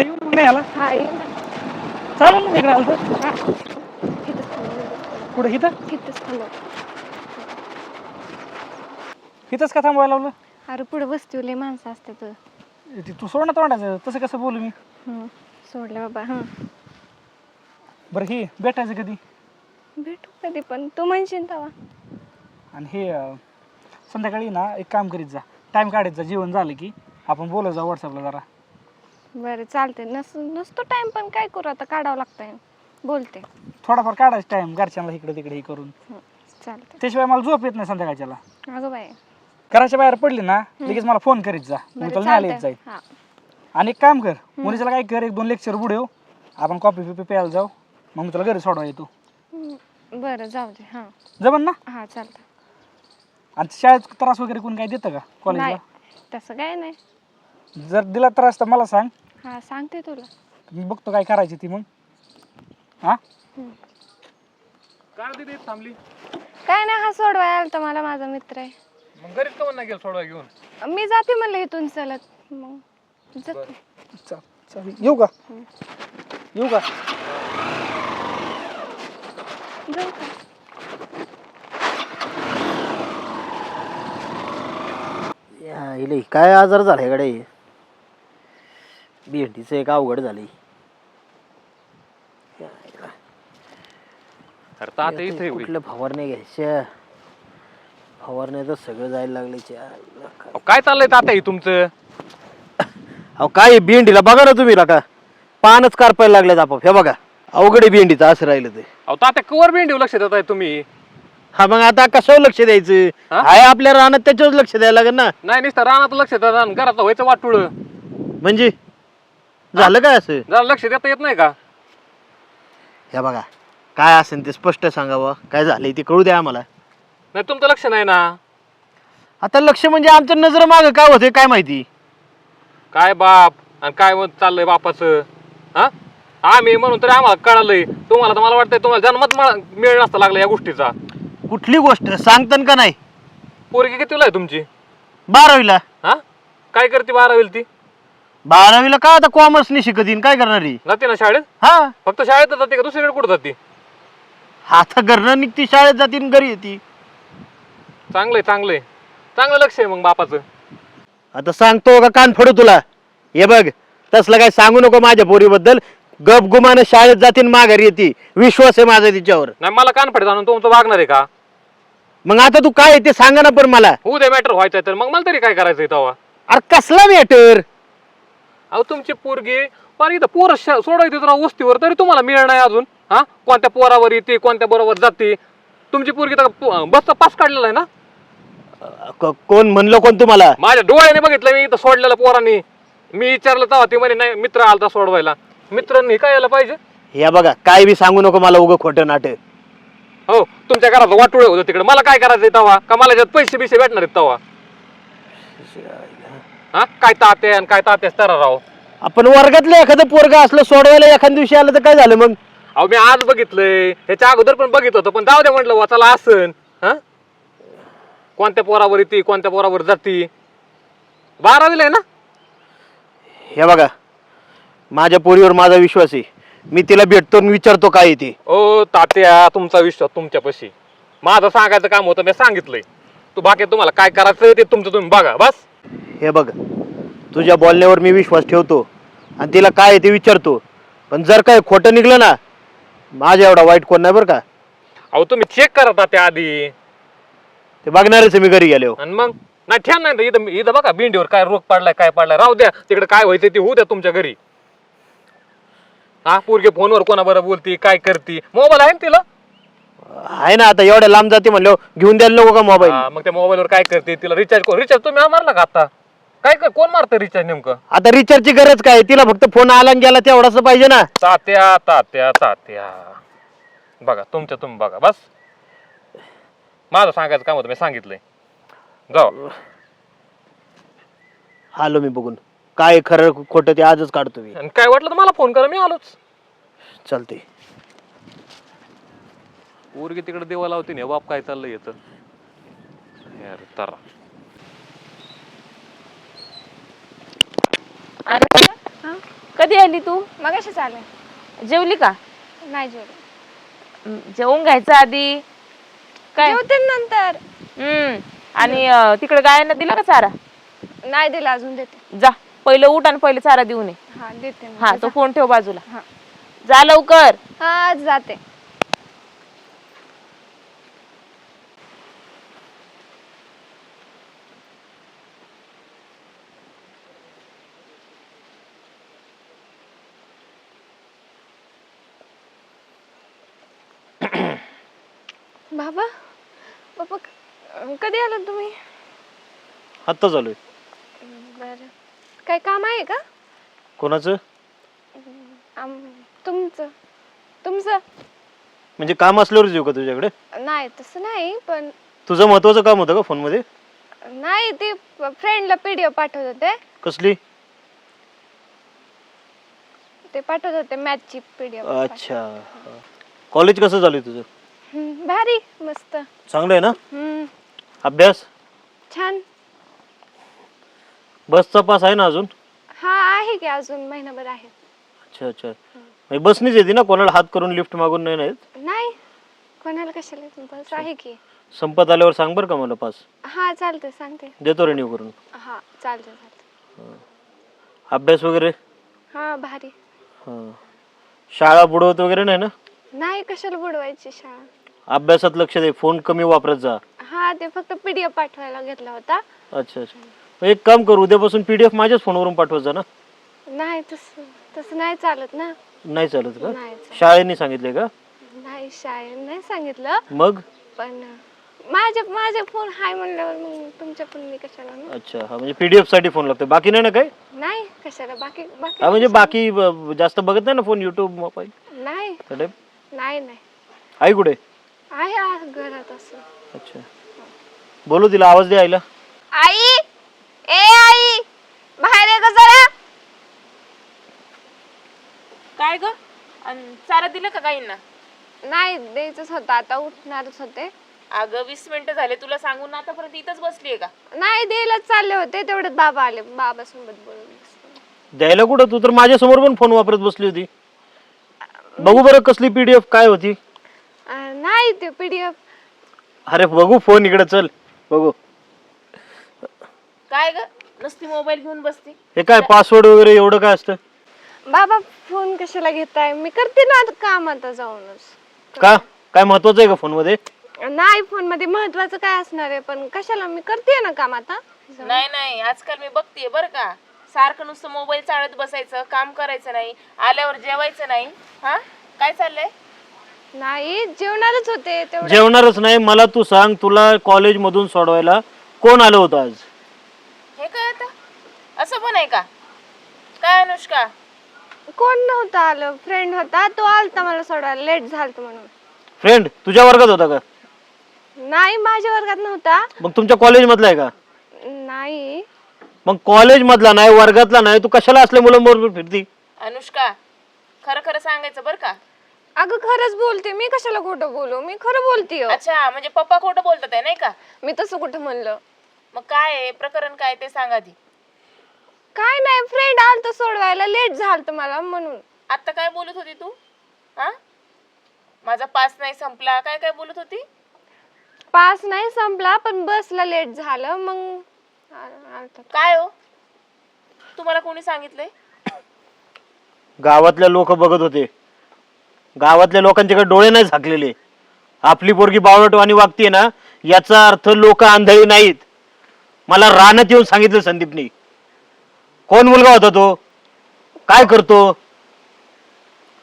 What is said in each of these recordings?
येऊ मग नाही आला? हा ये ना चालेल ना इकडे आलं. तर हा इथंच इथं? इथंच थांबव इथंच का थांबवायला लावलं? अरे पुढे वस्तीवले माणसं असतात. ती तू सोड ना तोंडाचं. तसं कसं बोलू मी? हं, सोडलं बाबा हां. बरं ही भेटायचं कधी? भेटू कधी पण तू म्हणशील तेव्हा आणि हे अं, संध्याकाळी ना एक काम करीत जा. टाईम काढायचा जा जेवण झालं की आपण बोलत जा व्हॉट्सअपला जरा. बरं चालते नस नसतो टाइम पण काय करू आता? काढावं लागतंय. बोलते. थोडाफार काढायचं टाईम घरच्यांना इकडे तिकडे हे करून. हं, चालते त्याशिवाय मला झोप येत नाही संध्याकाळच्याला. अगं बाई. घराच्या बाहेर पडली ना लगेच मला फोन करीत जा. मी बरं तुला न्यायला येत चालतंय. जाईल हा. आणि एक काम कर मुलीच्याला काय कर एक दोन लेक्चर बुडव आपण कॉफी पिपी प्यायला जाऊ. मग मी तुला घरी सोडवा येतो. हं, बरं जाऊ दे. हां. जमन ना? हां चालतं आणि शाळेत त्रास वगैरे कोणी काय देतं का? नाही कॉलेजला तसं काय नाही. जर दिला त्रास तर मला सांग. हां सांगते तुला. मी बघतो काय करायची ती मग. हा? काय थांबली? काय नाही हा सोडवाय आला तर मला माझा मित्र आहे. मग घरीच का नाही गेलं सोडवा घेऊन? मी जाते म्हणलं इथून चलत. मग जाते. चा- चालेल येऊ का? येऊ का? जाऊ का? या, इले काय आजार झालाय गडे भेंडीचं एक अवघड झाली अरे तात्या इथे होई. कुठल्या फवारण्या घ्यायच्या फवारण्या तर सगळं जायला लागले अहो, काय चाललंय तात्या हे तुमचं? अहो काय भेंडीला बघा ना तुम्ही का पानच कारपायला लागले आपोआप. हे बघा अवघड आहे भेंडीचं असं राहिलं ते. अहो तात्या कवर भेंडीव लक्ष देत आहे तुम्ही. हा मग आता कशावर लक्ष द्यायचं? हा? आहे आपल्या रानात त्याच्यावर लक्ष द्यायला लागेल ना. नाही नुसतं रानात लक्ष आणि घरात व्हायचं वाटुळ. म्हणजे? झालं काय असं? जरा लक्ष देता येत नाही का? हे बघा काय असेल ते स्पष्ट सांगावं. काय झालंय ते कळू द्या आम्हाला. नाही तुमचं लक्ष नाही ना? आता लक्ष म्हणजे आमच्या नजर माग काय होते काय माहिती? काय बाप? आणि काय मग चाललंय बापाचं? हा? आम्ही म्हणून तरी आम्हाला कळालंय. तुम्हाला तर मला वाटतंय तुम्हाला जन्मत मला मिळ नसता लागला या गोष्टीचा. कुठली गोष्ट? सांगतान का नाही? पोरगी कितीला आहे तुमची? बारावीला. हा? काय करते बारावीला ती? बारावीला काय आता कॉमर्स नाही शिकत येईन? काय करणार ही? जाते ना शाळेत? हा. फक्त शाळेत जाते का दुसरीकडे कुठं जाते? आता घरनं निघती शाळेत जाती घरी येते. चांगलंय चांगलंय. चांगलं लक्ष आहे मग बापाचं. आता सांगतो का कान फोडू तुला? हे बघ तसलं काय सांगू नको माझ्या पोरीबद्दल. गप गुमानं शाळेत जातीन माघारी येते. विश्वास आहे माझा तिच्यावर. नाही मला कान फाडत आणून तुमचं वागणार आहे का? मग आता तू काय आहे ते सांगा ना पण मला. उद्या मॅटर व्हायचं तर. मग मला तरी काय करायचंय तेव्हा? अरे कसला मॅटर अहो तुमची पोरगी पण इथं पोरं सोडायची तर वस्तीवर तरी तुम्हाला मिळ नाही अजून. हा? कोणत्या पोरावर येते कोणत्या बरोबर जाते. तुमची पोरगी तर बसचा पास काढलेला आहे ना? कोण म्हणलं कोण तुम्हाला? माझ्या डोळ्याने बघितलं मी इथं सोडलेलं पोरांनी. मी विचारलं तेव्हा ते म्हणे नाही मित्र आलता सोडवायला. मित्रांनी काय यायला पाहिजे? हे बघा काय बी सांगू नको मला उगं खोटं नाट. हो तुमच्या घरात वाटोळे होतं तिकडे. मला काय करायचंय तेव्हा? का मला याच्यात पैसे बिसे भेटणार आहेत तेव्हा? हा? काय तात्या आणि काय तात्याच तरा राव? आपण वर्गातलं एखादं पोरगा असलं सोडवायला एखाद्या दिवशी आलं तर काय झालं मग? अहो मी आज बघितलंय. ह्याच्या अगोदर पण बघितलं होतं पण जाऊ दे म्हटलं वा चला असन. हा? कोणत्या पोरावर येते कोणत्या पोरावर जाती? बारावीला आहे ना? हे बघा माझ्या पोरीवर माझा विश्वास आहे. मी तिला भेटतो आणि विचारतो काय आहे ते. ओ तात्या तुमचा विश्वास तुमच्यापाशी. माझं सांगायचं काम होतं मी सांगितलंय. तू बाकी तुम्हाला काय करायचं ते तुमचं तुम्ही बघा बस. हे बघ तुझ्या बोलण्यावर मी विश्वास ठेवतो आणि तिला काय आहे ते विचारतो. पण जर काय खोटं निघलं ना माझ्या एवढा वाईट कोण नाही बरं का? अहो तुम्ही चेक करा तात्या आधी ते बघणारच आहे मी घरी गेलो आणि मग? नाही ठ्या नाही इथं इथं बघा भिंडीवर काय रोग पडलाय काय पडलाय. राहू द्या तिकडे काय व्हायचं ते होऊ द्या तुमच्या घरी. हा पोरगे फोनवर कोणाबरोबर बोलती काय करती? मोबाईल आहे ना तिला? आहे ना आता एवढ्या लांब जाते म्हणलं घेऊन द्यायला नको का मोबाईल हा, मग त्या मोबाईलवर काय करते? तिला रिचार्ज रिचार्ज तुम्ही मारला का आता? काय कर- कोण मारतं रिचार्ज नेमकं? आता रिचार्जची गरज काय? तिला फक्त फोन आला आणि गेला तेवढाच पाहिजे ना. तात्या तात्या तात्या. बघा तुमच्या तुम्ही बघा बस. माझं सांगायचं काम होतं मी सांगितलंय. जाऊ. आलो मी बघून. काय खरं खोटं ते आजच काढतो मी. आणि काय वाटलं तर मला फोन करा मी आलोच. चालते पोरगी तिकडे देवा लावते ना बाप काय चाललंय येतं यार तारा. अरे हा? कधी आली तू? मग अशी चालेल जेवली का? नाही जेवले. हम्म, जेवून घ्यायचं आधी. काय? जेवते नंतर. हम्म आणि अं, तिकडे गायांना दिला का चारा? नाही दिला अजून देते. जा पहिलं उठ आणि पहिले चारा देऊ नये हा देते. हा तो फोन ठेव बाजूला. हा. जा लवकर. हा जाते. बाबा बाबा क- कधी आलात तुम्ही? आत्ता चालू बरं. काय काम आहे का? कोणाचं? आम तुमचं. तुमचं? म्हणजे काम असल्यावरच येऊ का तुझ्याकडे? नाही तसं नाही पण तुझं महत्वाचं काम होतं का फोनमध्ये? नाही ते फ्रेंडला पीडीएफ पाठवत होते. कसली? ते पाठवत होते मॅथची पीडीएफ अच्छा. कॉलेज कसं चालू आहे तुझं? भारी मस्त. चांगलं आहे ना? हम्म, अभ्यास? छान. बसचा पास आहे ना अजून? हा आहे की अजून महिनाभर आहे. अच्छा अच्छा. म्हणजे बसनीच येते ना? कोणाला हात करून लिफ्ट मागून नाही नाहीत नाही. कोणाला कशाला येत? बस आहे की. संपत आल्यावर सांग बरं का मला पास. हा चालते सांगते. देतो रिन्यू करून हा चालते चालते अभ्यास वगैरे? हा भारी. हां. शाळा बुडवत वगैरे नाही ना? नाही कशाला बुडवायची शाळा? अभ्यासात लक्ष दे फोन कमी वापरत जा. हा ते फक्त पीडीएफ पाठवायला घेतला होता. अच्छा अच्छा. एक काम कर उद्यापासून पीडीएफ माझ्याच फोनवरून पाठवत जा ना. नाही तसं तसं नाही चालत ना. नाही चालत का? नाही चालत. शाळेने सांगितले का? नाही शाळेत नाही सांगितलं. मग? पण माझ्या माझ्या फोन हाय म्हणल्यावर मग तुमच्या पण मी कशाला ना? अच्छा हा म्हणजे पीडीएफसाठी फोन लागतो बाकी नाही ना काय नाही कशाला? बाकी बाकी हा म्हणजे बाकी ब- जास्त बघत नाही ना फोन युट्यूब मोबाईल? नाही. नाही नाही. आई कुठे? आहे आ- घरात असं. अच्छा. बोलू तिला आवाज दे आईला. आई! ए आई! बाहेर ये ग जरा. काय ग? अन चारा दिलं का गाईंना? नाही द्यायचंच होतं आता उठणारच होते. अगं वीस मिनिटं झाले तुला सांगून आतापर्यंत इथंच बसलीये का? नाही द्यायलाच चालले होते तेवढ्यात बाबा आले बाबा सोबत बोलून बसले. द्यायला कुठं? तू तर माझ्यासमोर पण फोन वापरत बसली होती. बघू बरं कसली पीडीएफ काय होती. नाही ते पीडीएफ अरे बघू फोन इकडे चल. बघू. काय ग? नुसती मोबाईल घेऊन बसती. हे काय पासवर्ड वगैरे एवढं काय असतं? बाबा फोन कशाला घेताय? मी करते ना आता काम आता जाऊनच. का? काय महत्वाचं आहे का फोनमध्ये? नाही फोनमध्ये महत्वाचं काय असणार आहे पण कशाला? मी करते ना काम आता. नाही नाही. आजकाल मी बघतेय बरं का. सारखं नुसतं मोबाईल चालत बसायचं काम करायचं नाही आल्यावर जेवायचं नाही. हा? काय चाललंय? नाही जेवणारच होते तेवढं. जेवणारच नाही मला तू सांग तुला कॉलेज मधून सोडवायला कोण आलं होतं आज? हे काय आता? असं पण आहे का? काय अनुष्का? कोण नव्हतं आलं? फ्रेंड होता तो आलता मला सोडायला लेट झालत म्हणून. फ्रेंड तुझ्या वर्गात होता का? नाही माझ्या वर्गात नव्हता. मग तुमच्या कॉलेज मधला आहे का? नाही. मग कॉलेज मधला नाही वर्गातला नाही तू कशाला असल्या मुलांबरोबर फिरती? अनुष्का खरं खरं सांगायचं बरं का? अगं खरंच बोलते. मी कशाला खोटं बोलू? मी खरं बोलते अच्छा म्हणजे पप्पा खोटं बोलतात आहे नाही का? मी तसं कुठं म्हणलं? मग काय आहे? प्रकरण काय ते सांगा आधी. काय नाही फ्रेंड आलत सोडवायला. लेट झालत मला म्हणून. आता काय बोलत होती तू? हा? माझा पास नाही संपला. काय काय बोलत होती? पास नाही संपला पण बसला लेट झालं. मग आ- आलता काय हो? तुम्हाला कोणी सांगितलंय? गावातल्या लोक बघत होते. गावातल्या लोकांच्याकडे डोळे नाही झाकलेले. आपली पोरगी बावळटवाणी वागतीये ना याचा अर्थ लोक आंधळी नाहीत. मला रानात येऊन सांगितलं संदीपनी. कोण मुलगा होता तो? काय करतो?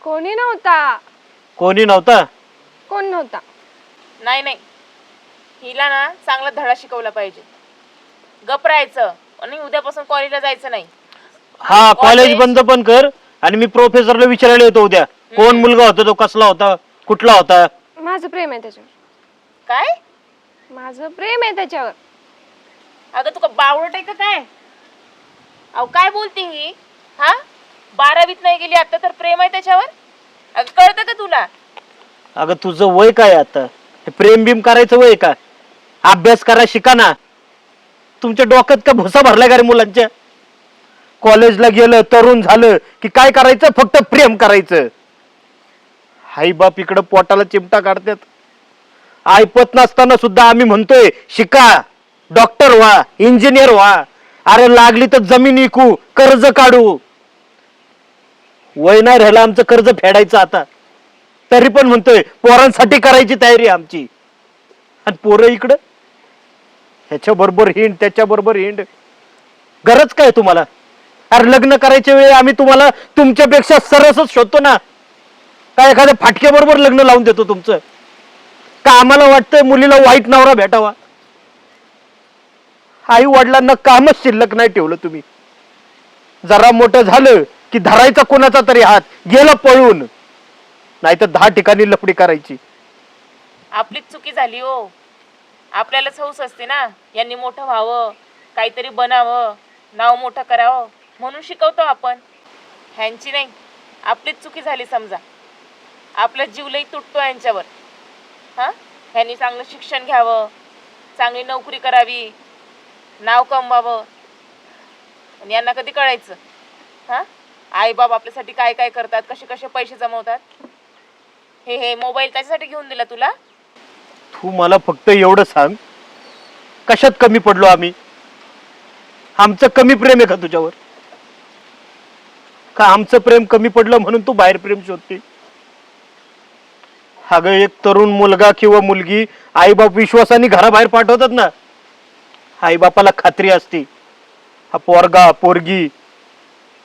कोणी नव्हता. कोणी नव्हता? कोण नव्हता? नाही नाही. हिला ना चांगला धडा शिकवला पाहिजे. गप राहायचं. आणि उद्यापासून कॉलेजला जायचं नाही. हा कॉलेज बंद पण कर आणि मी प्रोफेसरला विचारायला येतो उद्या. कोण मुलगा होता तो कसला होता कुठला होता? माझं प्रेम आहे त्याच्यावर. काय? माझं प्रेम आहे त्याच्यावर. अगं तुका बावळट आहे का काय? अहो काय बोलते ही? हा? बारावीत नाही गेली आता तर प्रेम आहे त्याच्यावर? अगं कळतं का तुला? अगं तुझं वय काय आता? हे प्रेम बिम करायचं वय का? अभ्यास करा शिका ना. तुमच्या डोक्यात का भुसा भरलाय का रे मुलांच्या? कॉलेजला गेलं तरुण झालं की काय करायचं? फक्त प्रेम करायचं. आई बाप इकडं पोटाला चिमटा काढतात. ऐपत नसताना सुद्धा आम्ही म्हणतोय शिका डॉक्टर व्हा इंजिनियर व्हा. अरे लागली तर जमीन विकू कर्ज काढू. वय नाही राहिला आमचं कर्ज फेडायचं आता. तरी पण म्हणतोय पोरांसाठी करायची तयारी आमची. आणि पोरं इकडं? ह्याच्या बरोबर हिंड त्याच्या बरोबर हिंड. गरज काय तुम्हाला? अरे लग्न करायच्या वेळी आम्ही तुम्हाला तुमच्यापेक्षा सरसच शोधतो ना. काय एखाद्या फाटक्या बरोबर लग्न लावून देतो तुमचं? का आम्हाला वाटतंय मुलीला वाईट नवरा भेटावा? आई वडिलांना कामच शिल्लक नाही ठेवलं तुम्ही. जरा मोठं झालं की धरायचा कोणाचा तरी हात गेला पळून. नाही तर दहा ठिकाणी लफडी करायची. आपलीच चुकी झाली हो. आपल्यालाच हौस असते ना. यांनी मोठं व्हावं काहीतरी बनावं नाव मोठं करावं म्हणून शिकवतो आपण. ह्यांची नाही. आपलीच चुकी झाली समजा. आपला जीवलही तुटतो यांच्यावर. हां? ह्यांनी चांगलं शिक्षण घ्यावं चांगली नोकरी करावी नाव कमवावं. आणि यांना कधी कळायचं? हां? आईबाप आपल्यासाठी काय काय करतात? कसे कसे पैसे जमवतात? हे हे मोबाईल त्याच्यासाठी घेऊन दिला तुला? तू मला फक्त एवढं सांग कशात कमी पडलो आम्ही? आमचं कमी प्रेम आहे का तुझ्यावर? का आमचं प्रेम कमी पडलं म्हणून तू बाहेर प्रेम शोधते? अगं एक तरुण मुलगा किंवा मुलगी आईबाप विश्वासाने घराबाहेर पाठवतात ना आईबापाला खात्री असते. हा पोरगा पोरगी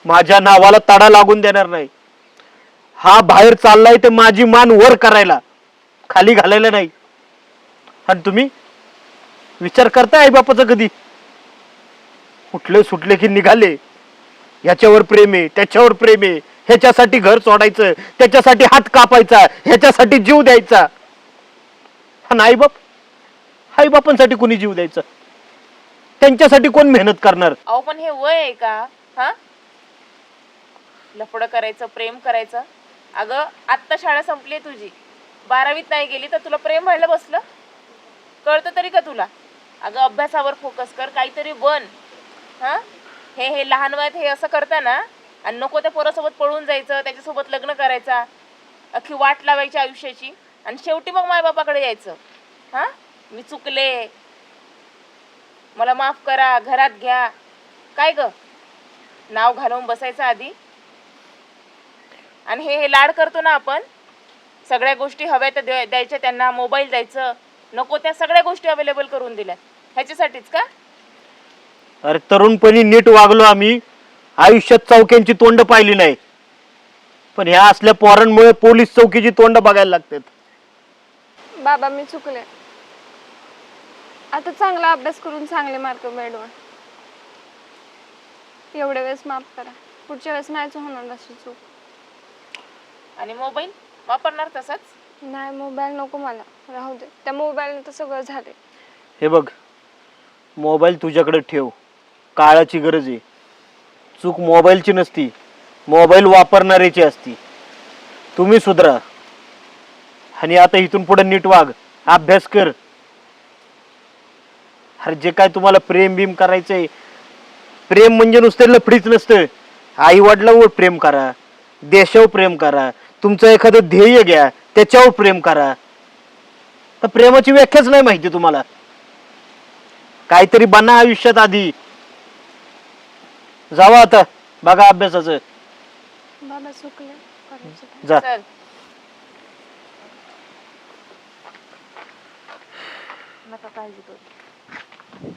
माझ्या नावाला तडा लागून देणार नाही. हा बाहेर चाललाय ते माझी मान वर करायला खाली घालायला नाही. आणि तुम्ही विचार करताय आईबापाचा कधी? उठले सुटले की निघाले? ह्याच्यावर प्रेम आहे त्याच्यावर प्रेम आहे. ह्याच्यासाठी घर सोडायचं त्याच्यासाठी हात कापायचा ह्याच्यासाठी जीव द्यायचा. आणि आईबाप आईबापांसाठी कोणी जीव द्यायचा? त्यांच्यासाठी कोण मेहनत करणार? अहो पण हे वय आहे का? हा? लफडं करायचं प्रेम करायचं? अगं आत्ता शाळा संपली आहे तुझी. बारावीत नाही गेली तर तुला प्रेम व्हायला बसलं? कळतं तरी का तुला? अगं अभ्यासावर फोकस कर काहीतरी बन. हा? हे हे लहान वयात हे असं करता ना आणि नको त्या पोरासोबत पळून जायचं त्याच्यासोबत लग्न करायचा अख्खी वाट लावायची आयुष्याची. आणि शेवटी मग मायबापाकडे यायचं. हा? मी चुकले. मला माफ करा घरात घ्या. काय ग? नाव घालवून बसायचं आधी. आणि हे हे लाड करतो ना आपण सगळ्या गोष्टी हव्या त्या द्यायच्या त्यांना मोबाईल द्यायचं. नको त्या सगळ्या गोष्टी अवेलेबल करून दिल्या ह्याच्यासाठीच का? अरे तरुणपणी नीट वागलो आम्ही आयुष्यात चौक्यांची तोंड पाहिली नाही. पण ह्या असल्या पोरांमुळे पोलीस चौकीची तोंड बघायला लागतात. बाबा मी चुकले. आता चांगला अभ्यास करून चांगले मार्क मिळवा एवढ्या वेळेस माफ करा. पुढच्या वेळेस नाहीच होणार अशी चूक. आणि मोबाईल? वापरणार तसाच? नाही मोबाईल नको मला. राहू दे. त्या मोबाईलने तर सगळं झाले हे बघ मोबाईल तुझ्याकडे ठेव. काळाची गरज आहे. चूक मोबाईलची नसती मोबाईल वापरणाऱ्याची असती. तुम्ही सुधरा. आणि आता इथून पुढे नीट वाग अभ्यास कर. अरे जे काय तुम्हाला प्रेम बिम करायचंय प्रेम म्हणजे नुसतं लफडीच नसतं. आई वडिलांवर प्रेम करा देशावर प्रेम करा तुमचं एखादं ध्येय घ्या त्याच्यावर प्रेम करा. तर प्रेमाची व्याख्याच नाही माहिती तुम्हाला. काहीतरी बना आयुष्यात आधी जावा आता. बघा अभ्यासाचं. बाबा चुकले करायचं काय? जा. चल. नका काळजी करू.